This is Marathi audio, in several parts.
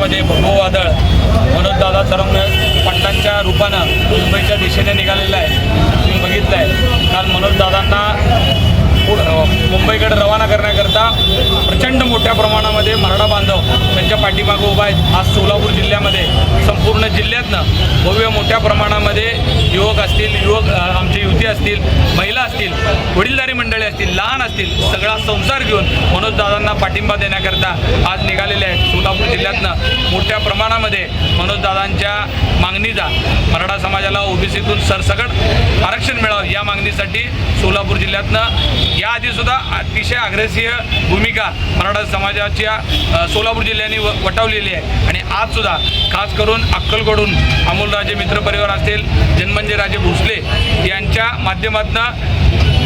महाराष्ट्रामध्ये भगो वादळ मनोजदादा तरंग पंटांच्या रूपानं मुंबईच्या दिशेने निघालेलं आहे. तुम्ही बघितलं आहे काल मनोजदादांना दादांना मुंबईकडे रवाना करण्याकरता प्रचंड मोठ्या प्रमाणामध्ये मराठा बांधव त्यांच्या पाठीमागं उभा आहेत. आज सोलापूर जिल्ह्यामध्ये संपूर्ण जिल्ह्यातनं भव्य मोठ्या प्रमाणामध्ये युवक असतील युवक आमचे असतील महिला असतील वडीलधारी मंडळी असतील लहान असतील सगळा संसार घेऊन मनोजदादांना पाठिंबा देण्याकरता आज निघालेले आहेत. सोलापूर जिल्ह्यातनं मोठ्या प्रमाणामध्ये मनोजदादांच्या मागणीचा मराठा समाजाला ओबीसीतून सरसकट आरक्षण मिळावं या मागणीसाठी सोलापूर जिल्ह्यातनं याआधीसुद्धा अतिशय अग्रेसिव्ह भूमिका मराठा समाजाच्या सोलापूर जिल्ह्याने व वटवलेली आहे. आणि आज सुद्धा खास करून अक्कलकडून अमोलराजे मित्रपरिवार असतील जन्मंजय राजे भोसले यांच्या माध्यमातून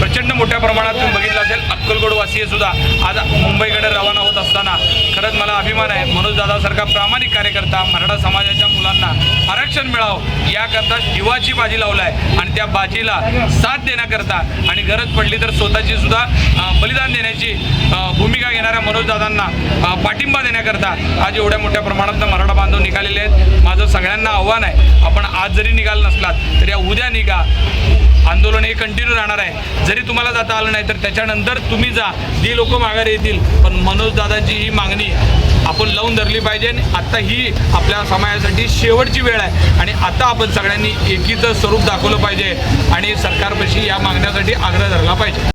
प्रचंड मोठ्या प्रमाणात तुम्ही बघितलं असेल अक्कलकोटवासीय सुद्धा आज मुंबईकडे रवाना होत असताना खरंच मला अभिमान आहे. मनोज दादासारखा प्रामाणिक कार्यकर्ता मराठा समाजाच्या मुलांना आरक्षण मिळावं याकरता जीवाची बाजी लावला आहे आणि त्या बाजीला साथ देण्याकरता आणि गरज पडली तर स्वतःची सुद्धा बलिदान देण्याची भूमिका घेणाऱ्या मनोज दादांना पाठिंबा देण्याकरता आज एवढ्या मोठ्या प्रमाणात मराठा बांधव निघालेले आहेत. माझं सगळ्यांना आव्हान आहे आपण आज जरी निघाल नसलात तरी या उद्या निघा. आंदोलन हे कंटिन्यू राहणार आहे. जरी तुम्हाला जाता आलं नाही तर त्याच्यानंतर तुम्ही जा. जी लोक माघारी येतील. पण मनोजदादाची ही मागणी आपण लावून धरली पाहिजे आणि आत्ता ही आपल्या समाजासाठी शेवटची वेळ आहे. आणि आता आपण सगळ्यांनी एकीचं स्वरूप दाखवलं पाहिजे आणि सरकारपाशी या मागण्यासाठी आग्रह धरला पाहिजे.